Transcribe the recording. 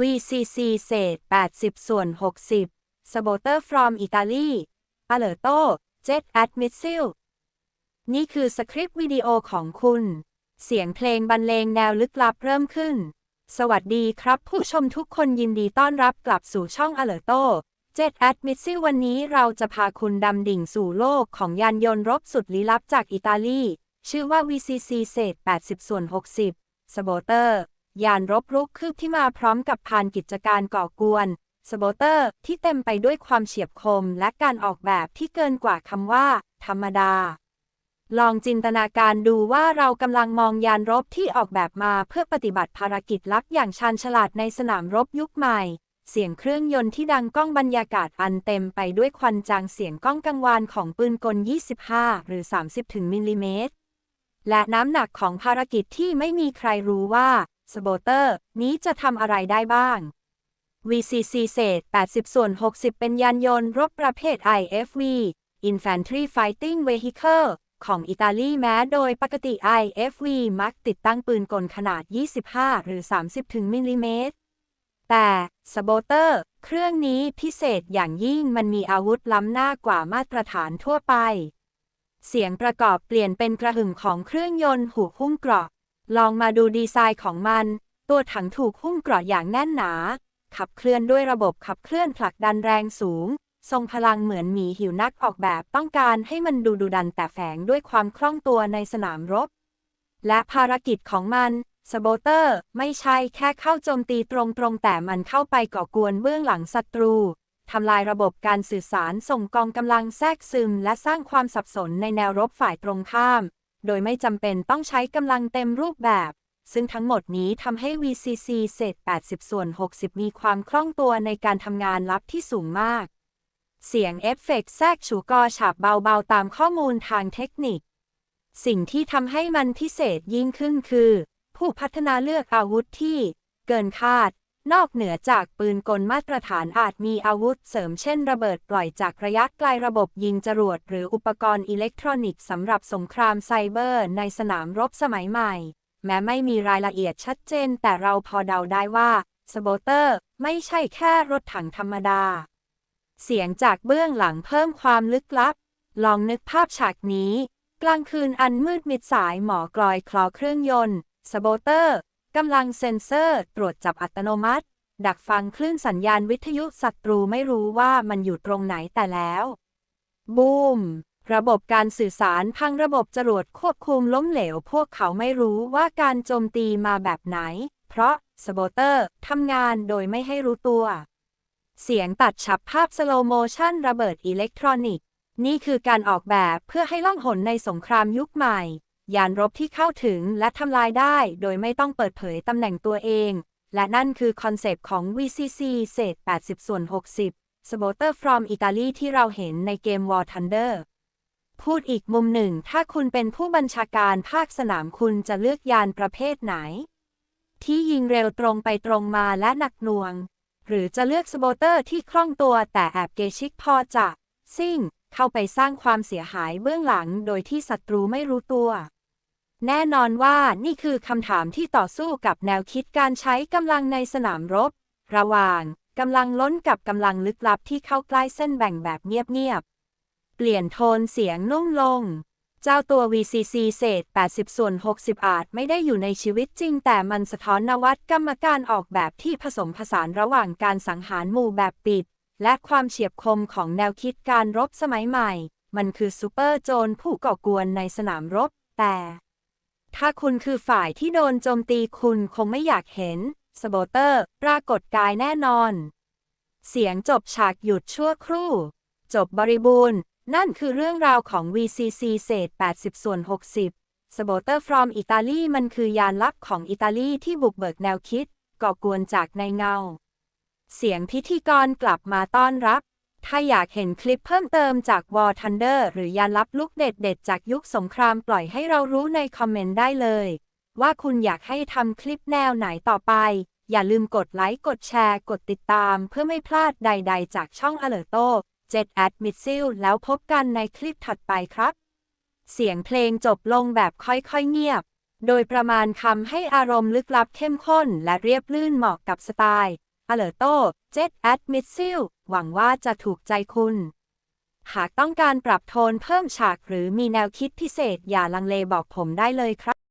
VCC เศษ 80 ส่วน 60 Saboteur from Italy Alerto Jet at Missile นี่คือสคริปต์วิดีโอของคุณ เสียงเพลงบรรเลงแนวลึกลับเริ่มขึ้น สวัสดีครับผู้ชมทุกคนยินดีต้อนรับกลับสู่ช่อง Alerto Jet at Missile วันนี้เราจะพาคุณดำดิ่งสู่โลกของยานยนต์รบสุดลี้ลับจากอิตาลี ชื่อว่า VCC เศษ 80 ส่วน 60 Saboteur ยานรบรุกคืบที่มาพร้อมกับพานกิจการก่อกวนสโบเตอร์ที่เต็มไปด้วยความเฉียบคมและการออกแบบที่เกินกว่าคำว่า ธรรมดา ลองจินตนาการดูว่าเรากำลังมองยานรบที่ออกแบบมาเพื่อปฏิบัติภารกิจลับอย่างชาญฉลาดในสนามรบยุคใหม่ เสียงเครื่องยนต์ที่ดังก้องบรรยากาศอันเต็มไปด้วยควันจางเสียงก้องกังวานของปืนกล 25 หรือ 30ถึงมิลลิเมตร และน้ำหนักของภารกิจที่ไม่มีใครรู้ว่า สโบเตอร์ นี้จะทำอะไรได้บ้าง VCC เศษ 80 ส่วน 60 เป็นยานยนต์รบประเภท IFV Infantry Fighting Vehicle ของอิตาลีแม้โดยปกติ IFV มักติดตั้งปืนกลขนาด 25 หรือ 30 ถึงมิลลิเมตร แต่สโบเตอร์ เครื่องนี้พิเศษอย่างยิ่งมันมีอาวุธล้ำหน้ากว่ามาตรฐานทั่วไป เสียงประกอบเปลี่ยนเป็นกระหึ่มของเครื่องยนต์หูหุ้มเกราะ ลองมาดูดีไซน์ของมัน ตัวถังถูกหุ้มเกราะอย่างแน่นหนา ขับเคลื่อนด้วยระบบขับเคลื่อนผลักดันแรงสูง ทรงพลังเหมือนหมีหิวนักออกแบบต้องการให้มันดูดุดันแต่แฝงด้วยความคล่องตัวในสนามรบ และภารกิจของมันสโบเตอร์ ไม่ใช่แค่เข้าโจมตีตรงๆ แต่มันเข้าไปก่อกวนเบื้องหลังศัตรูทำลายระบบการสื่อสารส่งกองกำลังแทรกซึม และสร้างความสับสนในแนวรบฝ่ายตรงข้าม โดยไม่จำเป็นต้องใช้กำลังเต็มรูปแบบ ซึ่งทั้งหมดนี้ทำให้ VCC เศษ 80 ส่วน 60 มีความคล่องตัวในการทำงานลับที่สูงมาก เสียงเอฟเฟกแทรกฉูกอฉาบเบาๆ ตามข้อมูลทางเทคนิค สิ่งที่ทำให้มันพิเศษยิ่งขึ้นคือ ผู้พัฒนาเลือกอาวุธที่ เกินคาด นอกเหนือจากปืนกลมาตรฐานอาจมีอาวุธเสริมเช่นระเบิดปล่อยจากระยะไกลระบบยิงจรวดหรืออุปกรณ์อิเล็กทรอนิกส์สำหรับสงครามไซเบอร์ในสนามรบสมัยใหม่ แม้ไม่มีรายละเอียดชัดเจน แต่เราพอเดาได้ว่าสโบเตอร์ไม่ใช่แค่รถถังธรรมดา เสียงจากเบื้องหลังเพิ่มความลึกลับ ลองนึกภาพฉากนี้ กลางคืนอันมืดมิดสายหมอกลอยคลอเครื่องยนต์สโบเตอร์ กำลังเซ็นเซอร์ ตรวจจับอัตโนมัติ ดักฟังคลื่นสัญญาณวิทยุศัตรูไม่รู้ว่ามันอยู่ตรงไหนแต่แล้ว บูม ระบบการสื่อสารพังระบบจรวดควบคุมล้มเหลว พวกเขาไม่รู้ว่าการโจมตีมาแบบไหน เพราะสโบเตอร์ทำงานโดยไม่ให้รู้ตัว เสียงตัดฉับภาพสโลโมชันระเบิดอิเล็กทรอนิกส์ นี่คือการออกแบบเพื่อให้ล่องหนในสงครามยุคใหม่ ยานรบที่เข้าถึงและทำลายได้โดยไม่ต้องเปิดเผยตำแหน่งตัวเอง และนั่นคือคอนเซปต์ของ VCC เศษ 80 ส่วน 60 s b o t e r from Italy ที่เราเห็นในเกม War Thunder พูดอีกมุมหนึ่ง ถ้าคุณเป็นผู้บัญชาการภาคสนามคุณจะเลือกยานประเภทไหน ที่ยิงเร็วตรงไปตรงมาและหนักหน่วง หรือจะเลือกสโบเตอร์ที่คล่องตัวแต่แอบเกชิกพอจะ ซิ่ง เข้าไปสร้างความเสียหายเบื้องหลังโดยที่ศัตรูไม่รู้ตัว แน่นอนว่านี่คือคำถามที่ต่อสู้กับแนวคิดการใช้กำลังในสนามรบ ระหว่างกำลังล้นกับกำลังลึกลับที่เข้าใกล้เส้นแบ่งแบบเงียบๆ เปลี่ยนโทนเสียงนุ่มลง เจ้าตัว VCC เศษ 80 ส่วน 60 อาจไม่ได้อยู่ในชีวิตจริง แต่มันสะท้อนนวัตกรรมการออกแบบที่ผสมผสานระหว่างการสังหารหมู่แบบปิด และความเฉียบคมของแนวคิดการรบสมัยใหม่ มันคือซูเปอร์โจรผู้ก่อกวนในสนามรบ แต่ ถ้าคุณคือฝ่ายที่โดนโจมตีคุณคงไม่อยากเห็นสโบเตอร์ ปรากฏกายแน่นอน เสียงจบฉากหยุดชั่วครู่ จบบริบูรณ์ นั่นคือเรื่องราวของ VCC เศษ 80 ส่วน 60 s b o t e r from อิตาลีมันคือยานลับของอิตาลีที่บุกเบิกแนวคิด ก่อกวนจากในเงา เสียงพิธีกรกลับมาต้อนรับ ถ้าอยากเห็นคลิปเพิ่มเติมจาก War Thunder หรือยานลับลุกเด็ดๆ จากยุคสงครามปล่อยให้เรารู้ในคอมเมนต์ได้เลย ว่าคุณอยากให้ทำคลิปแนวไหนต่อไป อย่าลืมกดไลค์ กดแชร์ กดติดตาม เพื่อไม่พลาดใดๆ จากช่อง Alerto 7 at m i d s i l แล้วพบกันในคลิปถัดไปครับ เสียงเพลงจบลงแบบค่อยๆเงียบ โดยประมาณคำให้อารมณ์ลึกลับเข้มข้นและเรียบลื่นเหมาะกับสไตล์ a l e r t o Jet a d m i s s i l หวังว่าจะถูกใจคุณ หากต้องการปรับโทนเพิ่มฉากหรือมีแนวคิดพิเศษอย่าลังเลบอกผมได้เลยครับ